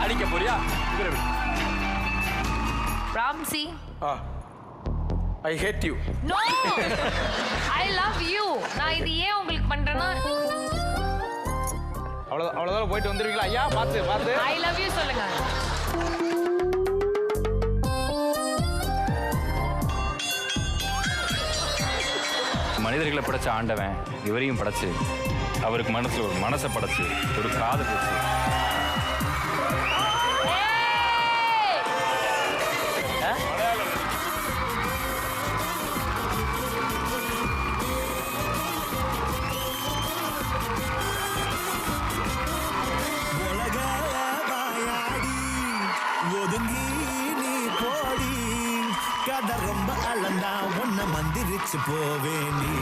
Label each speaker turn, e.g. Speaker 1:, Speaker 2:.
Speaker 1: அடிக்க போறியா.
Speaker 2: ராம்சி.
Speaker 1: ஆ. I hate you
Speaker 2: no I love you நான் இது ஏன் உங்களுக்கு பண்றேன்னா?
Speaker 1: அவ்வளோ அவ்வளோதான் போயிட்டு வந்துருவீங்களா ஐயா பார்த்து பார்த்து.
Speaker 2: ஐ லவ் யூ சொல்லுங்க.
Speaker 3: மனிதர்களை படைச்ச ஆண்டவன் இவரையும் படைச்சு அவருக்கு மனசுல ஒரு மனசை படைச்சு ஒரு காதை வச்சு
Speaker 4: ஒதுங்கி நீ போடி. கதை ரொம்ப அளந்தா உன்னை மந்திரிச்சு போவே நீ.